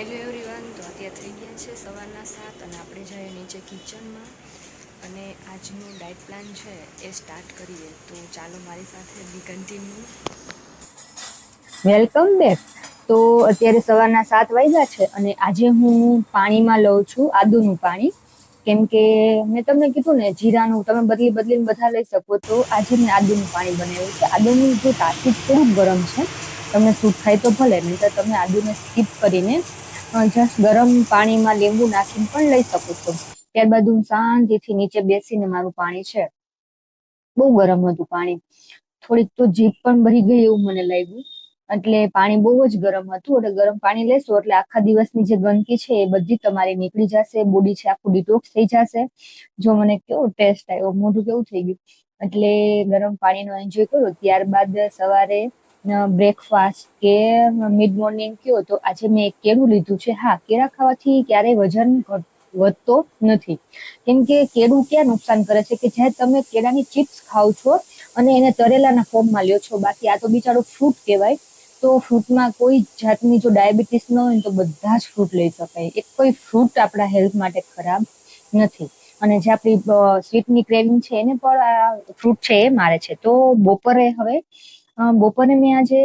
Hello everyone તો અત્યારે થઈ ગયા છે સવારના સાત અને આપણે જઈએ નીચે કિચનમાં અને આજનું ડાયટ પ્લાન છે એ સ્ટાર્ટ કરીએ. તો ચાલો મારી સાથે બી કન્ટિન્યુ વેલકમ બેક તો અત્યારે સવારના સાત વાગ્યા છે અને આજે હું પાણીમાં લઉં છું આદુનું પાણી. કેમ કે મેં તમને કીધું ને, જીરાનું તમે બદલી બદલીને બધા લઈ શકો. તો આજે મેં આદુનું પાણી બનાવ્યું છે. આદુનું જો તાસીર થોડુંક ગરમ છે. તમને સૂટ થાય તો ભલે નહીં તો તમે આદુને સ્કીપ કરીને જસ્ટ ગરમ પાણીમાં લીંબુ નાખીને પણ લઈ શકું છું. ત્યારબાદ હું શાંતિથી નીચે બેસીને મારું પાણી છે. બહુ ગરમ હતું પાણી. થોડીક તો જીભ પણ ભરી ગઈ એવું મને લાગ્યું. એટલે પાણી બહુ જ ગરમ હતું. એટલે ગરમ પાણી લેશો એટલે આખા દિવસની જે ગંદકી છે એ બધી તમારી નીકળી જશે. બોડી છે આખું ડિટોક્સ થઈ જશે. જો મને કેવો ટેસ્ટ આવ્યો. મોઢું કેવું થઈ ગયું. એટલે ગરમ પાણીનો એન્જોય કરો ત્યારબાદ સવારે બ્રેકફાસ્ટ કે મિડ મોર્નિંગ કયો તો આજે મેં એક કેળું લીધું છે. હા, કેળા ખાવાથી ક્યારેય વજન વધતો નથી. કેમ કે કેળું ક્યાં નુકસાન કરે છે? કે જ્યારે તમે કેળાની ચિપ્સ ખાઓ છો અને એને તરેલાના ફોર્મમાં લ્યો છો, બાકી આ તો બિચારો ફ્રૂટ કહેવાય, તો ફ્રૂટમાં કોઈ જાતની જો ડાયાબિટીસ ન હોય તો બધા જ ફ્રૂટ લઈ શકાય. એક કોઈ ફ્રૂટ આપણા હેલ્થ માટે ખરાબ નથી. અને જે આપણી સ્વીટની ક્રેવિંગ છે એને પણ આ ફ્રૂટ છે એ મારે છે. તો બપોરે હવે બપોરે મેં આજે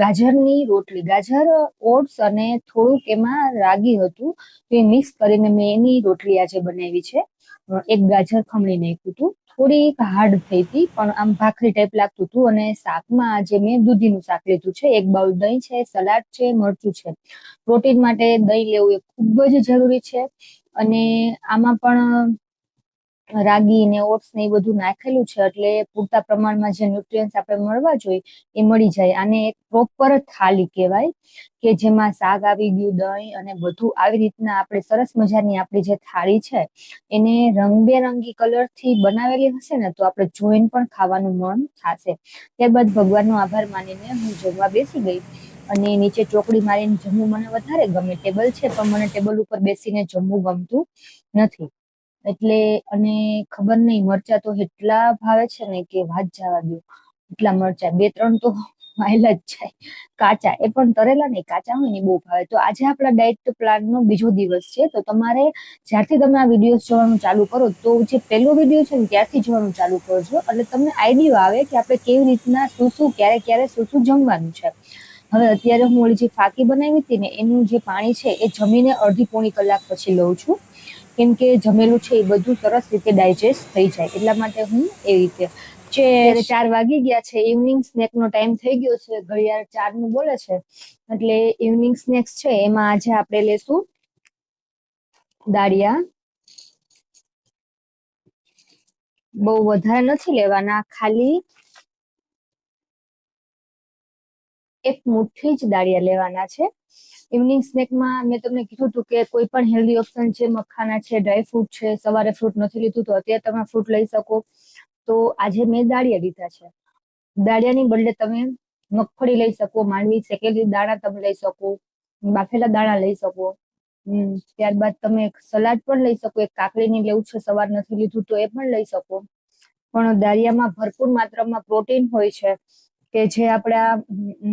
ગાજરની રોટલી, ગાજર, ઓટ્સ અને થોડુંક એમાં રાગી હતું. તો એ મિક્સ કરીને મેં એની રોટલી આજે બનાવી છે. એક ગાજર ખમણી નાખ્યું હતું. થોડીક હાર્ડ થઈ હતી, પણ આમ ભાખરી ટાઈપ લાગતું હતું અને શાકમાં આજે મેં દૂધીનું શાક લીધું છે. એક બાઉલ દહીં છે, સલાડ છે, મરચું છે. પ્રોટીન માટે દહીં લેવું એ ખૂબ જ જરૂરી છે. અને આમાં પણ રાગી ને ઓટ્સ ને એ બધું નાખેલું છે, એટલે પૂરતા પ્રમાણમાં જે ન્યુટ્રિયન્સ આપણે મળવા જોઈએ એ મળી જાય. આને એક પ્રોપર થાળી કહેવાય, કે જેમાં શાક આવી ગયું, દહીં અને બધું આવી રીતના આપણે સરસ મજાની આપણી જે થાળી છે, એને રંગબેરંગી કલરથી બનાવેલી હશે ને, તો આપણે જોઈને પણ ખાવાનું મન થશે. ત્યારબાદ ભગવાનનો આભાર માનીને હું જમવા બેસી ગઈ અને નીચે ચોકડી મારીને જમવું મને વધારે ગમે. ટેબલ છે, પણ મને ટેબલ ઉપર બેસીને જમવું ગમતું નથી. એટલે અને ખબર નહીં, મરચા તો એટલા ભાવે છે ને કે વાત જવા દો. એટલા મરચા બે ત્રણ તો વાયેલા જ જાય. કાચા, એ પણ તરેલા નહીં, કાચા હોય ને બહુ ભાવે. તો આજે આપણા ડાયટ પ્લાનનો બીજો દિવસ છે. તો તમારે જ્યારથી તમે આ વીડિયો જોવાનું ચાલુ કરો, તો જે પહેલો વીડિયો છે ને ત્યારથી જોવાનું ચાલુ કરજો. એટલે તમને આઈડિયા આવે કે આપણે કેવી રીતના શું શું, ક્યારે ક્યારે શું શું જમવાનું છે. હવે અત્યારે હું ઓલી જે ફાકી બનાવી હતી ને, એનું જે પાણી છે, એ જમીને અડધી પોણી કલાક પછી લઉં છું. કેમ કે જમેલું છે એ બધું સરસ રીતે ડાયજેસ્ટ થઈ જાય. એટલા માટે હું એ રીતે જે ચાર વાગી ગયા છે ઇવનિંગ સ્નેક નો ટાઈમ થઈ ગયો છે ઘડિયાળ ચારનું બોલે છે એટલે ઇવનિંગ સ્નેક્સ છે એમાં આજે આપણે લેશું દાળિયા. બહુ વધારે નથી લેવાના ખાલી એક મુઠ્ઠી જ દાળિયા લેવાના છે. ઇવનિંગ સ્નેકમાં મેં તમને કીધું હતું કે કોઈ પણ હેલ્ધી ઓપ્શન છે, મખાના છે ડ્રાય ફ્રૂટ છે, સવારે ફ્રૂટ નથી લીધું તો અત્યારે તમે ફ્રૂટ લઈ શકો. તો આજે મેં દાળિયા લીધા છે. દાળિયાની બદલે તમે મગફળી લઈ શકો, માંડવી શેકેલી દાણા તમે લઈ શકો, બાફેલા દાણા લઈ શકો. ત્યારબાદ તમે એક સલાડ પણ લઈ શકો, એક કાકડીની લેવું છે, સવાર નથી લીધું તો એ પણ લઈ શકો. પણ દાળિયામાં ભરપૂર માત્રામાં પ્રોટીન હોય છે. કે જે આપણા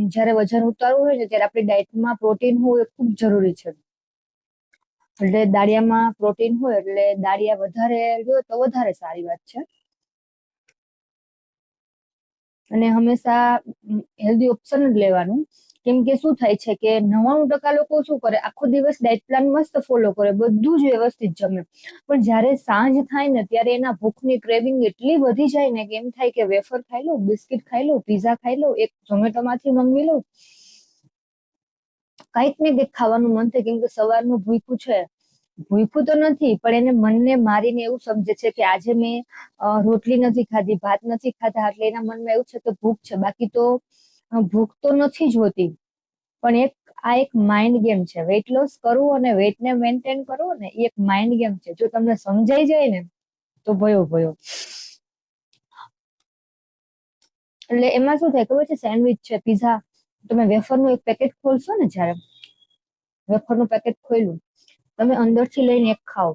જ્યારે વજન ઉતારવું હોય ને ત્યારે આપણી ડાયટમાં પ્રોટીન હોવું એ ખૂબ જરૂરી છે. એટલે દાળિયામાં પ્રોટીન હોય, એટલે દાળિયા વધારે લ્યો તો વધારે સારી વાત છે. અને હંમેશા હેલ્ધી ઓપ્શન જ લેવાનું. કેમ કે શું થાય છે કે નવ્વાણું ટકા લોકો શું કરે, આખો દિવસ ડાયટ પ્લાન મસ્ત ફોલો કરે, બધું જ વ્યવસ્થિત જમે. પણ જ્યારે સાંજ થાય ને, ત્યારે એના ભૂખની ક્રેવિંગ એટલી વધી જાય ને કે એમ થાય કે વેફર ખાઈ લો બિસ્કિટ ખાઈ લો પીઝા ખાઈ લો એક ઝોમેટોમાંથી મંગાવી લો કંઈક ને કંઈક ખાવાનું મન થાય, કેમ કે સવારનું ભૂખ્યું છે. ભૂખ્યું તો નથી, પણ એને મનને મારીને એવું સમજે છે કે આજે મેં રોટલી નથી ખાધી, ભાત નથી ખાધા, એટલે એના મનમાં એવું છે કે ભૂખ છે. બાકી તો ભૂખ તો નથી જ હોતી પણ એક, આ એક માઇન્ડ ગેમ છે. વેઇટ લોસ કરવું અને વેઇટને મેન્ટેન કરવું ને એ એક માઇન્ડ ગેમ છે. જો તમને સમજાઈ જાય ને, તો ભયો ભયો. એટલે એમાં શું થાય ખબર છે? સેન્ડવિચ છે પીઝા તમે વેફરનું એક પેકેટ ખોલશો ને જ્યારે, વેફરનું પેકેટ ખોલ્યું, તમે અંદરથી લઈને એક ખાઓ.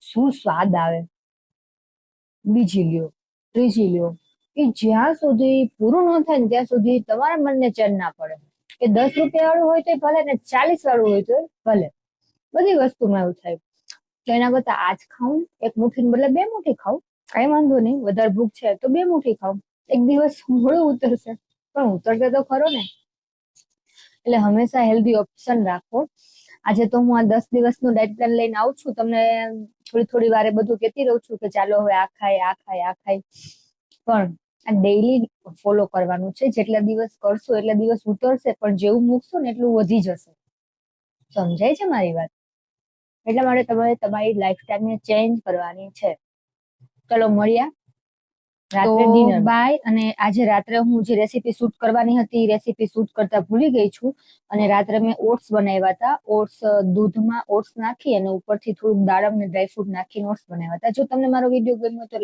શું સ્વાદ આવે? બીજી લ્યો, ત્રીજી લ્યો. એ જ્યાં સુધી પૂરું ન થાય ને ત્યાં સુધી તમારા મનને ચેન ના પડે. કે દસ રૂપિયા વાળું હોય તો ભલે ને ચાલીસ વાળું હોય તો ભલે. બધી વસ્તુમાં એવું થાય. તો એના કરતા આજ ખાઉં, એક મુઠ્ઠી બદલે બે મુઠ્ઠી ખાઉં. કઈ વાંધો નહીં, વધારે ભૂખ છે તો બે મુઠ્ઠી ખાઉં. એક દિવસ મોડું ઉતરશે. પણ ઉતરશે તો ખરો ને. એટલે હંમેશા હેલ્ધી ઓપ્શન રાખો. આજે તો હું આ દસ દિવસનું ડાયટ પ્લાન લઈને આવું છું. તમને થોડી થોડી વારે બધું કહેતી રહું છું કે ચાલો હવે આ ખાય આ ખાય આ ખાય. પણ આ ડેઈલી ફોલો કરવાનું છે. જેટલા દિવસ કરશો એટલા દિવસ ઉતરશે પણ જેવું મૂકશો ને એટલું વધી જશે. સમજાય છે મારી વાત? એટલા માટે તમારે તમારી લાઈફસ્ટાઈલને ચેન્જ કરવાની છે. ચલો મળ્યા રાત્રે ડિનર બાય અને આજે રાત્રે હું જે રેસીપી શૂટ કરવાની હતી રેસીપી શૂટ કરતા ભૂલી ગઈ છું. અને રાત્રે મેં ઓટ્સ બનાવ્યા હતા. ઓટ્સ દૂધમાં ઓટ્સ નાખી અને ઉપરથી થોડુંક દાડમ ને ડ્રાયફ્રૂટ નાખીને ઓટ્સ બનાવ્યા હતા. જો તમને મારો વીડિયો ગમ્યો તો